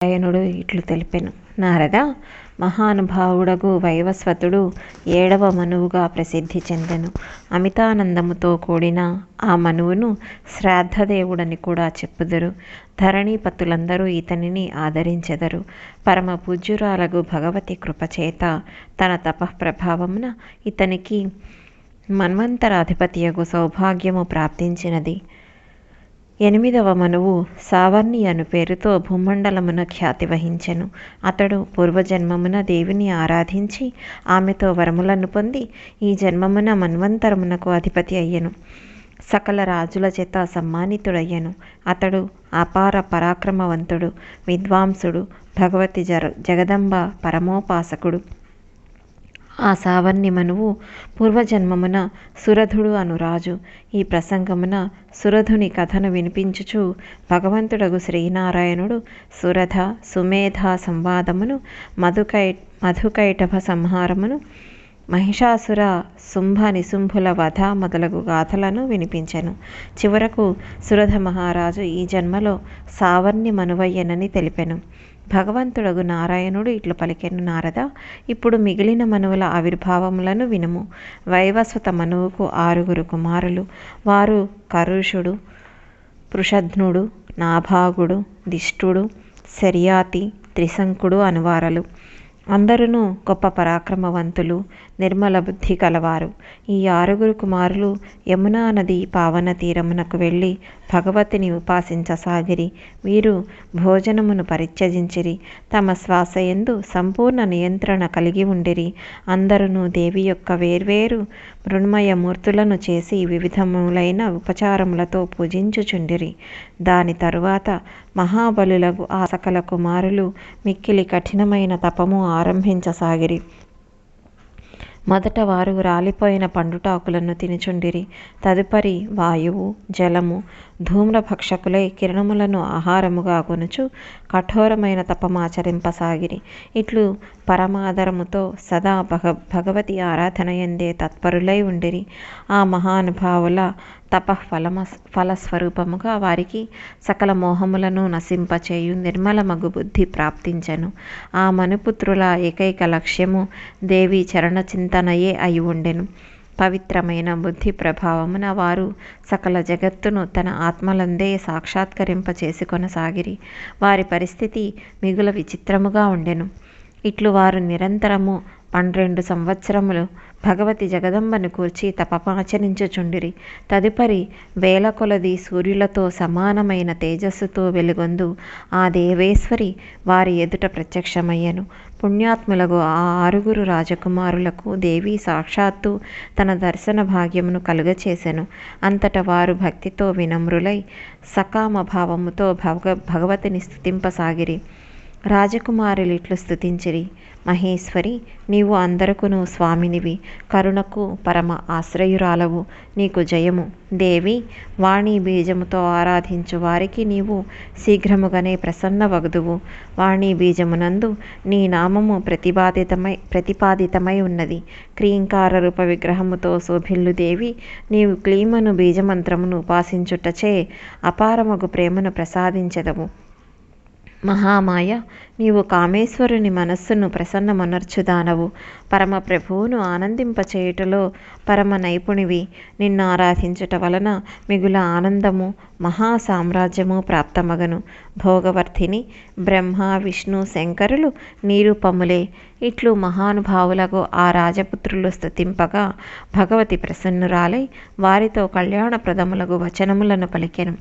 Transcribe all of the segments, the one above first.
నారాయణుడు ఇట్లు తెలిపెను. నారద మహానుభావుడగు వైవస్వతుడు ఏడవ మనువుగా ప్రసిద్ధి చెందెను. అమితానందముతో కూడిన ఆ మనువును శ్రాద్ధదేవుడని కూడా చెప్పుదురు. ధరణీపతులందరూ ఇతనిని ఆదరించెదరు. పరమ పూజ్యురాలగు భగవతి కృపచేత తన తపఃప్రభావమున ఇతనికి మన్వంతరాధిపతియగు సౌభాగ్యము ప్రాప్తించినది. ఎనిమిదవ మనువు సావర్ణి అను పేరుతో భూమండలమున ఖ్యాతి వహించెను. అతడు పూర్వజన్మమున దేవిని ఆరాధించి ఆమెతో వరములను పొంది ఈ జన్మమున మన్వంతరమునకు అధిపతి అయ్యెను. సకల రాజుల చేత సమ్మానితుడయ్యను. అతడు అపార పరాక్రమవంతుడు విద్వాంసుడు భగవతి జర జగదంబ పరమోపాసకుడు. ఆ సావర్ణి మనువు పూర్వజన్మమున సురధుడు అను రాజు. ఈ ప్రసంగమున సురధుని కథను వినిపించుచు భగవంతుడగు శ్రీనారాయణుడు సురధ సుమేధ సంవాదమును మధుకై మధుకైటభ సంహారమును మహిషాసుర శుంభ నిశుంభుల వధ మొదలగు గాథలను వినిపించెను. చివరకు సురధ మహారాజు ఈ జన్మలో సావర్ణి మనువయ్యనని తెలిపెను. భగవంతుడగు నారాయణుడు ఇట్లు పలికెను నారద ఇప్పుడు మిగిలిన మనువుల ఆవిర్భావములను వినుము. వైవస్వత మనువుకు ఆరుగురు కుమారులు వారు కరుషుడు పృషధ్నుడు నాభాగుడు దిష్టుడు శర్యాతి త్రిశంకుడు అనువారలు. అందరూ గొప్ప పరాక్రమవంతులు నిర్మల బుద్ధి కలవారు. ఈ ఆరుగురు కుమారులు యమునా నది పావన తీరమునకు వెళ్ళి భగవతిని ఉపాసించసాగిరి. వీరు భోజనమును పరిత్యజించిరి. తమ శ్వాస ఎందు సంపూర్ణ నియంత్రణ కలిగి ఉండిరి. అందరూ దేవి యొక్క వేర్వేరు మృణ్మయ మూర్తులను చేసి వివిధములైన ఉపచారములతో పూజించుచుండిరి. దాని తరువాత మహాబలులకు ఆ సకల కుమారులు మిక్కిలి కఠినమైన తపము ఆరంభించసాగిరి. మొదట వారు రాలిపోయిన పండుటాకులను తినుచుండిరి. తదుపరి వాయువు జలము ధూమ్రభక్షకులై కిరణములను ఆహారముగా కొనుచు కఠోరమైన తపమాచరింపసాగిరి ఇట్లు పరమాదరముతో సదా భగ భగవతి ఆరాధన ఎందే తత్పరులై ఉండిరి. ఆ మహానుభావుల తప ఫలమ ఫలస్వరూపముగా వారికి సకల మోహములను నశింపచేయు నిర్మలమగు బుద్ధి ప్రాప్తించెను. ఆ మనుపుత్రుల ఏకైక లక్ష్యము దేవి చరణ చింతనయే అయి ఉండెను. పవిత్రమైన బుద్ధి ప్రభావమున వారు సకల జగత్తును తన ఆత్మలందే సాక్షాత్కరింప చేసి కొనసాగిరి వారి పరిస్థితి మిగుల విచిత్రముగా ఉండెను. ఇట్లు వారు నిరంతరము పన్నెండు సంవత్సరములు భగవతి జగదంబను కూర్చి తపమాచరించుచుండిరి తదుపరి వేల కొలది సూర్యులతో సమానమైన తేజస్సుతో వెలుగొందు ఆ దేవేశ్వరి వారి ఎదుట ప్రత్యక్షమయ్యను. పుణ్యాత్ములకు ఆ ఆరుగురు రాజకుమారులకు దేవి సాక్షాత్తు తన దర్శన భాగ్యమును కలుగచేసెను. అంతట వారు భక్తితో వినమ్రులై సకామ భావముతో భగ భగవతిని స్థుతింపసాగిరి రాజకుమారులు ఇట్లు స్థుతించిరి మహేశ్వరి నీవు అందరకును స్వామినివి. కరుణకు పరమ ఆశ్రయురాలవు. నీకు జయము. దేవి వాణి బీజముతో ఆరాధించు వారికి నీవు శీఘ్రముగానే ప్రసన్న వగదువు. వాణి బీజమునందు నీ నామము ప్రతిపాదితమై ప్రతిపాదితమై ఉన్నది. క్రీంకార రూప విగ్రహముతో శోభిల్లు దేవి నీవు క్లీమను బీజమంత్రమును ఉపాసించుటచే అపారమగు ప్రేమను ప్రసాదించెదవు. మహామాయ నీవు కామేశ్వరుని మనస్సును ప్రసన్నమనర్చుదానవు. పరమ ప్రభువును ఆనందింపచేయుటలో పరమ నైపుణివి నిన్ను ఆరాధించుట వలన మిగుల ఆనందము మహా సామ్రాజ్యము ప్రాప్తమగను. భోగవర్ధిని బ్రహ్మ విష్ణు శంకరులు నీరూపములే ఇట్లు మహానుభావులకు ఆ రాజపుత్రులు స్థుతింపగా భగవతి ప్రసన్నురాలై వారితో కళ్యాణప్రదములకు వచనములను పలికెను.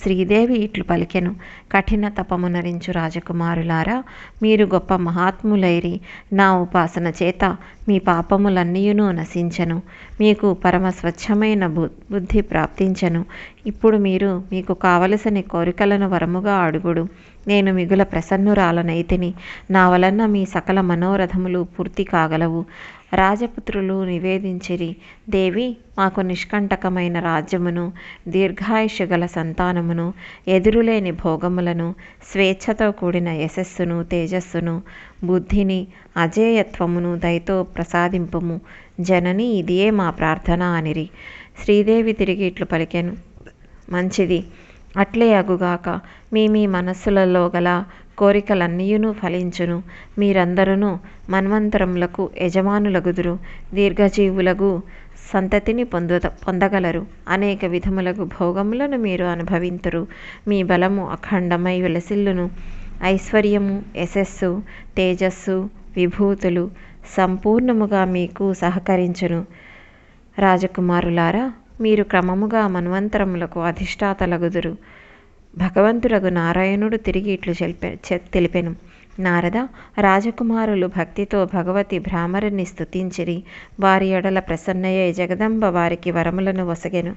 శ్రీదేవి ఇట్లు పలికెను. కఠిన తపమునరించు రాజకుమారులారా మీరు గొప్ప మహాత్ములైరి. నా ఉపాసన చేత మీ పాపములన్నీయును నశించను. మీకు పరమ స్వచ్ఛమైన బు బుద్ధి ప్రాప్తించను. ఇప్పుడు మీరు మీకు కావలసిన కోరికలను వరముగా అడుగుడు. నేను మిగుల ప్రసన్నురాలనైతిని. నా వలన మీ సకల మనోరథములు పూర్తి కాగలవు. రాజపుత్రులు నివేదించిరి. దేవి మాకు నిష్కంటకమైన రాజ్యమును దీర్ఘాయుషు గల సంతానమును ఎదురులేని భోగములను స్వేచ్ఛతో కూడిన యశస్సును తేజస్సును బుద్ధిని అజేయత్వమును దయతో ప్రసాదింపుము. జనని ఇదియే మా ప్రార్థన అనిరి. శ్రీదేవి తిరిగి ఇట్లు పలికెను. మంచిది. అట్లే అగుగాక మీ మీ మనస్సులలో గల కోరికలన్నీయును ఫలించును. మీరందరూ మన్వంతరములకు యజమానులగుదురు. దీర్ఘజీవులకు సంతతిని పొందు పొందగలరు. అనేక విధములకు భోగములను మీరు అనుభవింతురు. మీ బలము అఖండమై విలసిల్లును. ఐశ్వర్యము యశస్సు తేజస్సు విభూతులు సంపూర్ణముగా మీకు సహకరించును. రాజకుమారులారా మీరు క్రమముగా మన్వంతరములకు అధిష్టాతలగుదురు. భగవంతుడగు నారాయణుడు తిరిగి ఇట్లు తెలిపెను. నారద రాజకుమారులు భక్తితో భగవతి భ్రామరుని స్తుతించిరి. వారి ఎడల ప్రసన్నయ్యే జగదంబ వారికి వరములను వసగెను.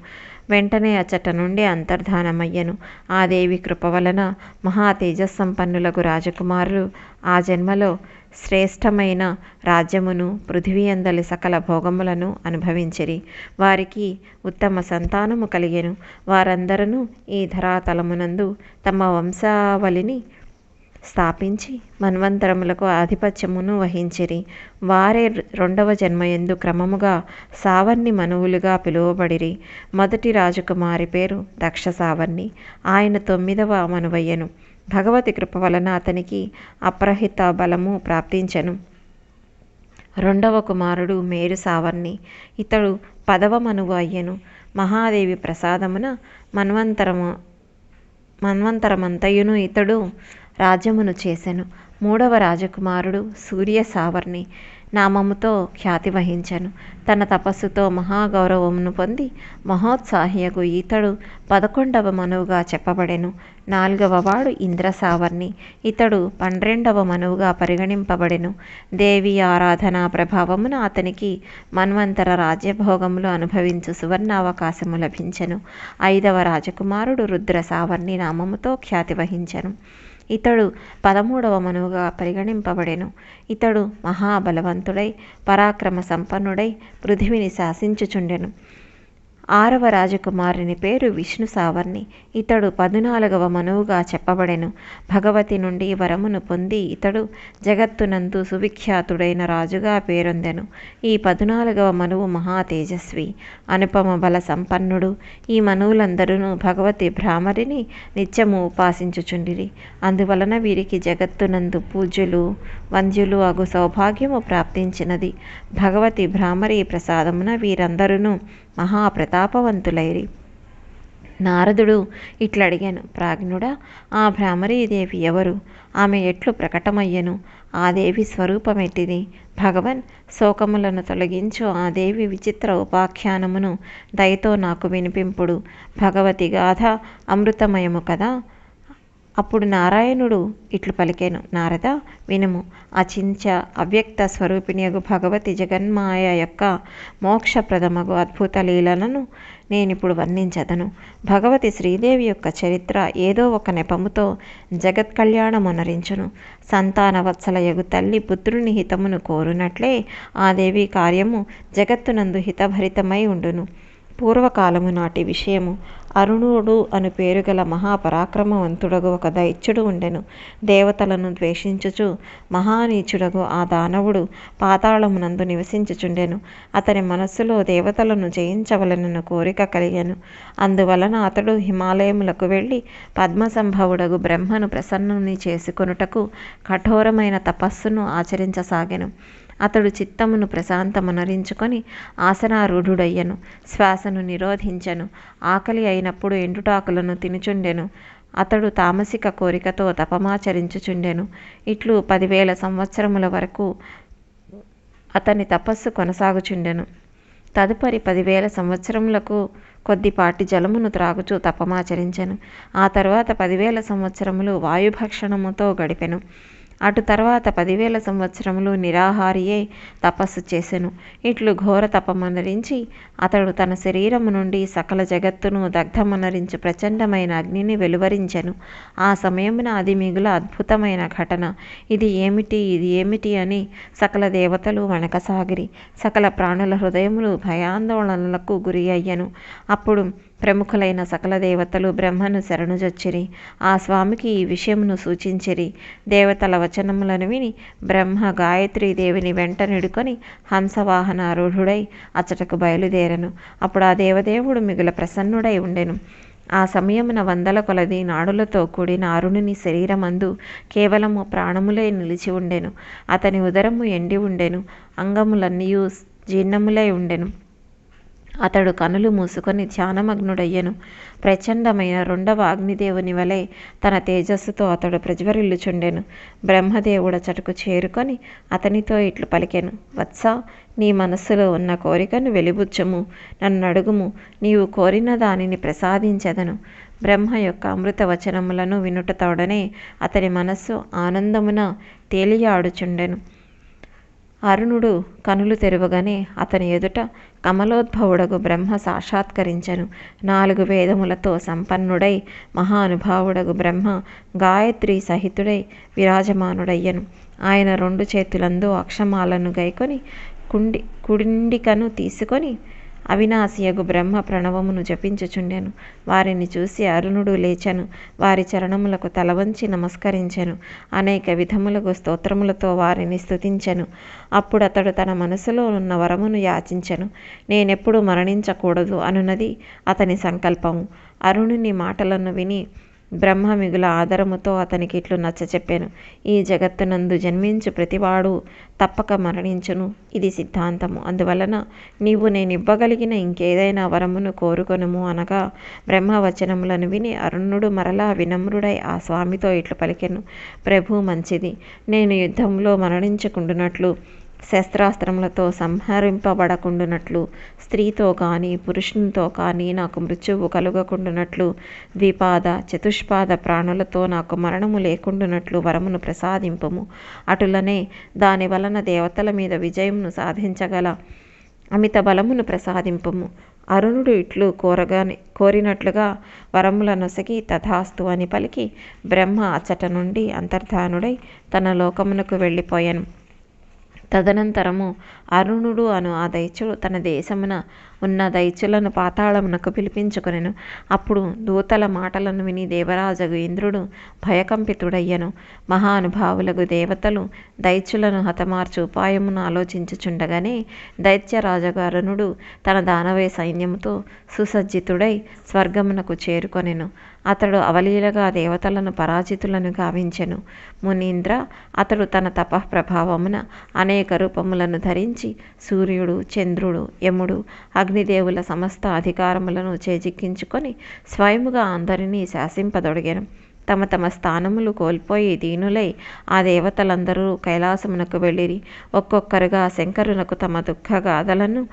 వెంటనే అచ్చట నుండి అంతర్ధానమయ్యను. ఆ దేవి కృప వలన మహా తేజస్సంపన్నులకు రాజకుమారులు ఆ జన్మలో శ్రేష్టమైన రాజ్యమును పృథివీ అందలి సకల భోగములను అనుభవించిరి. వారికి ఉత్తమ సంతానము కలిగెను. వారందరూ ఈ ధరాతలమునందు తమ వంశావళిని స్థాపించి మన్వంతరములకు ఆధిపత్యమును వహించిరి. వారే రెండవ జన్మయందు క్రమముగా సావర్ణి మనువులుగా పిలువబడిరి. మొదటి రాజకుమారి పేరు దక్ష సావర్ణి ఆయన తొమ్మిదవ మనువయ్యను. భగవతి కృప వలన అతనికి అప్రహిత బలము ప్రాప్తించెను. రెండవ కుమారుడు మేరు సావర్ణి. ఇతడు పదవ మనువు అయ్యెను మహాదేవి ప్రసాదమున మన్వంతరము మన్వంతరమంతయును ఇతడు రాజ్యమును చేసెను. మూడవ రాజకుమారుడు సూర్య సావర్ణి నామముతో ఖ్యాతి వహించెను. తన తపస్సుతో మహాగౌరవమును పొంది మహోత్సాహియకు ఇతడు పదకొండవ మనువుగా చెప్పబడెను. నాలుగవ వాడు ఇంద్రసావర్ణి ఇతడు పన్నెండవ మనువుగా పరిగణింపబడెను. దేవి ఆరాధన ప్రభావమున అతనికి మన్వంతర రాజ్యభోగములు అనుభవించు సువర్ణ అవకాశము లభించెను. ఐదవ రాజకుమారుడు రుద్ర సావర్ణి నామముతో ఖ్యాతి వహించెను. ఇతడు పదమూడవ మనువుగా పరిగణింపబడెను. ఇతడు మహాబలవంతుడై పరాక్రమ సంపన్నుడై పృథివిని శాసించుచుండెను. ఆరవ రాజకుమారుని పేరు విష్ణు సావర్ణి ఇతడు పదునాలుగవ మనువుగా చెప్పబడెను. భగవతి నుండి వరమును పొంది ఇతడు జగత్తునందు సువిఖ్యాతుడైన రాజుగా పేరొందెను. ఈ పదునాలుగవ మనువు మహా తేజస్వి. అనుపమ బల సంపన్నుడు. ఈ మనువులందరూ భగవతి భ్రామరిని నిత్యము ఉపాసించుచుండిరి. అందువలన వీరికి జగత్తునందు పూజ్యులు వంద్యులు అగు సౌభాగ్యము ప్రాప్తించినది. భగవతి భ్రామరి ప్రసాదమున వీరందరూ ప్రతాపవంతులైరి. నారదుడు ఇట్లడిగాను ప్రాజ్ఞుడా ఆ భ్రామరీదేవి ఎవరు? ఆమె ఎట్లు ప్రకటమయ్యను? ఆ దేవి స్వరూపమెట్టిది. భగవన్ శోకములను తొలగించు ఆ దేవి విచిత్ర ఉపాఖ్యానమును దయతో నాకు వినిపింపుడు. భగవతి గాథ అమృతమయము కదా? అప్పుడు నారాయణుడు ఇట్లు పలికాను నారద వినుము. అచించ అవ్యక్త స్వరూపిణియగు భగవతి జగన్మాయ యొక్క మోక్షప్రదమగు అద్భుత లీలలను నేనిప్పుడు వర్ణించదను. భగవతి శ్రీదేవి యొక్క చరిత్ర ఏదో ఒక నెపముతో జగత్ కళ్యాణమునరించును సంతానవత్సల యగు తల్లి పుత్రుని హితమును కోరునట్లే ఆ దేవి కార్యము జగత్తునందు హితభరితమై ఉండును. పూర్వకాలము నాటి విషయము అరుణుడు అను పేరుగల మహాపరాక్రమవంతుడగు ఒక దైత్యుడు ఉండెను. దేవతలను ద్వేషించుచు మహానీచుడగు ఆ దానవుడు పాతాళమునందు నివసించుచుండెను. అతని మనస్సులో దేవతలను జయించవలనను కోరిక కలిగాను. అందువలన అతడు హిమాలయములకు వెళ్ళి పద్మసంభవుడగు బ్రహ్మను ప్రసన్నుని చేసుకొనుటకు కఠోరమైన తపస్సును ఆచరించసాగెను. అతడు చిత్తమును ప్రశాంతమునరించుకొని ఆసనారూఢుడయ్యను శ్వాసను నిరోధించెను ఆకలి అయినప్పుడు ఎండుటాకులను తినుచుండెను. అతడు తామసిక కోరికతో తపమాచరించుచుండెను. ఇట్లు పదివేల సంవత్సరముల వరకు అతని తపస్సు కొనసాగుచుండెను. తదుపరి పదివేల సంవత్సరములకు కొద్దిపాటి జలమును త్రాగుచూ తపమాచరించెను. ఆ తర్వాత పదివేల సంవత్సరములు వాయుభక్షణముతో గడిపెను. అటు తర్వాత పదివేల సంవత్సరములు నిరాహారియే తపస్సు చేసెను. ఇట్లు ఘోర తపమనరించి అతడు తన శరీరము నుండి సకల జగత్తును దగ్ధమనరించు ప్రచండమైన అగ్నిని వెలువరించెను. ఆ సమయమున అది మిగుల అద్భుతమైన ఘటన. ఇది ఏమిటి? ఇది ఏమిటి అని సకల దేవతలు వణకసాగిరి. సకల ప్రాణుల హృదయములు భయాందోళనలకు గురి అయ్యను. అప్పుడు ప్రముఖులైన సకల దేవతలు బ్రహ్మను శరణుజొచ్చిరి. ఆ స్వామికి ఈ విషయమును సూచించిరి. దేవతల వచనములను విని బ్రహ్మ గాయత్రీ దేవిని వెంట నిడుకొని హంసవాహనారూఢుడై అచ్చటకు బయలుదేరను. అప్పుడు ఆ దేవదేవుడు మిగుల ప్రసన్నుడై ఉండెను. ఆ సమయమున వందల కొలది నాడులతో కూడిన అరుణుని శరీరమందు కేవలము ప్రాణములే నిలిచి ఉండెను. అతని ఉదరము ఎండి ఉండెను. అంగములన్నీయు జీర్ణములై ఉండెను. అతడు కనులు మూసుకొని ధ్యానమగ్నుడయ్యను. ప్రచండమైన రెండవ అగ్నిదేవుని వలె తన తేజస్సుతో అతడు ప్రజ్వరిల్లుచుండెను. బ్రహ్మదేవుడ చటుకు చేరుకొని అతనితో ఇట్లు పలికెను. వత్స నీ మనస్సులో ఉన్న కోరికను వెలిబుచ్చము. నన్ను అడుగుము నీవు కోరిన దానిని ప్రసాదించెదను. బ్రహ్మ యొక్క అమృత వచనములను వినుటతోడనే అతని మనస్సు ఆనందమున తేలియాడుచుండెను. అరుణుడు కనులు తెరవగానే అతని ఎదుట కమలోద్భవుడగు బ్రహ్మ సాక్షాత్కరించను. నాలుగు వేదములతో సంపన్నుడై మహానుభావుడగు బ్రహ్మ గాయత్రి సహితుడై విరాజమానుడయ్యను. ఆయన రెండు చేతులందు అక్షమాలను గైకొని కుండి కుండికను తీసుకొని అవినాశియగు బ్రహ్మ ప్రణవమును జపించుచుండెను. వారిని చూసి అరుణుడు లేచెను. వారి చరణములకు తలవంచి నమస్కరించెను. అనేక విధములకు స్తోత్రములతో వారిని స్తుతించెను. అప్పుడు అతడు తన మనసులో ఉన్న వరమును యాచించెను. నేనెప్పుడు మరణించకూడదు అనున్నది అతని సంకల్పము. అరుణుని మాటలను విని బ్రహ్మ మిగుల ఆదరముతో అతనికి ఇట్లు నచ్చచెప్పాను ఈ జగత్తునందు జన్మించు ప్రతివాడు తప్పక మరణించును. ఇది సిద్ధాంతము. అందువలన నీవు నేను ఇవ్వగలిగిన ఇంకేదైనా వరమును కోరుకొనుము అనగా బ్రహ్మవచనములను విని అరుణుడు మరలా వినమ్రుడై ఆ స్వామితో ఇట్లు పలికెను. ప్రభు మంచిది. నేను యుద్ధంలో మరణించకుండునట్లు శస్త్రాస్త్రములతో సంహరింపబడకుండునట్లు స్త్రీతో కానీ పురుషునితో కానీ నాకు మృత్యువు కలుగకుండునట్లు ద్విపాద చతుష్పాద ప్రాణులతో నాకు మరణము లేకుండునట్లు వరమును ప్రసాదింపము. అటులనే దాని వలన దేవతల మీద విజయమును సాధించగల అమిత బలమును ప్రసాదింపము. అరుణుడు ఇట్లు కోరగానే కోరినట్లుగా వరముల నొసగి తథాస్తు అని పలికి బ్రహ్మ అచ్చట నుండి అంతర్ధానుడై తన లోకమునకు వెళ్ళిపోయాను. తదనంతరము అరుణుడు అను ఆ దైత్యుడు తన దేశమున ఉన్న దైత్యులను పాతాళమునకు పిలిపించుకొనెను. అప్పుడు దూతల మాటలను విని దేవరాజగు ఇంద్రుడు భయకంపితుడయ్యను. మహానుభావులకు దేవతలు దైత్యులను హతమార్చు ఉపాయమును ఆలోచించుచుండగానే దైత్యరాజగు అరుణుడు తన దానవే సైన్యముతో సుసజ్జితుడై స్వర్గమునకు చేరుకొనెను. అతడు అవలీలగా దేవతలను పరాజితులను గావించెను. మునీంద్ర అతడు తన తపఃప్రభావమున అనేక రూపములను ధరించి సూర్యుడు చంద్రుడు యముడు అగ్నిదేవుల సమస్త అధికారములను చేజిక్కించుకొని స్వయముగా అందరినీ శాసింపదొడిగాను. తమ తమ స్థానములు కోల్పోయి దీనులై ఆ దేవతలందరూ కైలాసమునకు వెళ్ళిరి. ఒక్కొక్కరుగా శంకరునకు తమ దుఃఖగాథలను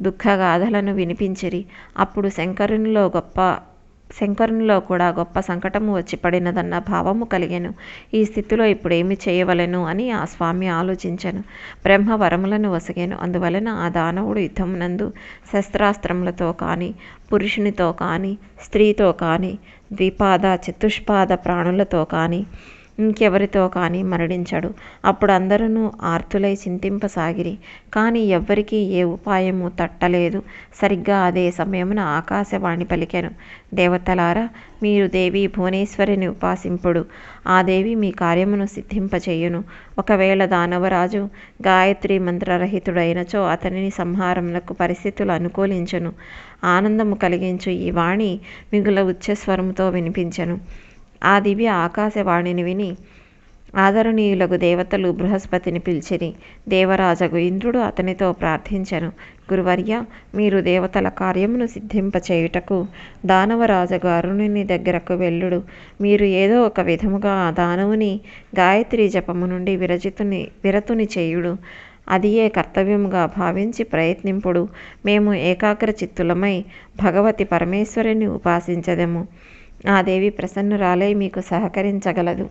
దుఃఖగాథలను వినిపించిరి. అప్పుడు శంకరునిలో గొప్ప శంకరునిలో కూడా గొప్ప సంకటము వచ్చి పడినదన్న భావము కలిగెను. ఈ స్థితిలో ఇప్పుడు ఏమి చేయవలెను అని ఆ స్వామి ఆలోచించెను. బ్రహ్మ వరములను వసగాను. అందువలన ఆ దానవుడు యుద్ధమునందు శస్త్రాస్త్రములతో కానీ పురుషునితో కానీ స్త్రీతో కానీ ద్విపాద చతుష్పాద ప్రాణులతో కానీ ఇంకెవరితో కానీ మరణించడు. అప్పుడు అందరూ ఆర్తులై చింతింపసాగిరి. కానీ ఎవ్వరికీ ఏ ఉపాయము తట్టలేదు. సరిగ్గా అదే సమయమున ఆకాశవాణి పలికెను. దేవతలారా మీరు దేవి భువనేశ్వరిని ఉపాసింపుడు. ఆ దేవి మీ కార్యమును సిద్ధింపచేయును. ఒకవేళ దానవరాజు గాయత్రి మంత్రరహితుడైనచో అతనిని సంహారములకు పరిస్థితులు అనుకూలించును. ఆనందము కలిగించు ఈ వాణి మిగుల ఉచ్చస్వరముతో వినిపించెను. ఆ దివ్య ఆకాశవాణిని విని ఆదరణీయులకు దేవతలు బృహస్పతిని పిలిచిరి. దేవరాజగు ఇంద్రుడు అతనితో ప్రార్థించను. గురువర్య మీరు దేవతల కార్యమును సిద్ధింపచేయుటకు దానవరాజగు అరుణుని దగ్గరకు వెళ్ళుడు. మీరు ఏదో ఒక విధముగా ఆ దానవుని గాయత్రి జపము నుండి విరజితుని విరతుని చేయుడు. అదియే కర్తవ్యముగా భావించి ప్రయత్నింపుడు. మేము ఏకాగ్ర చిత్తులమై భగవతి పరమేశ్వరిని ఉపాసించదము. ఆ దేవి ప్రసన్నురాలై మీకు సహకరించగలదు.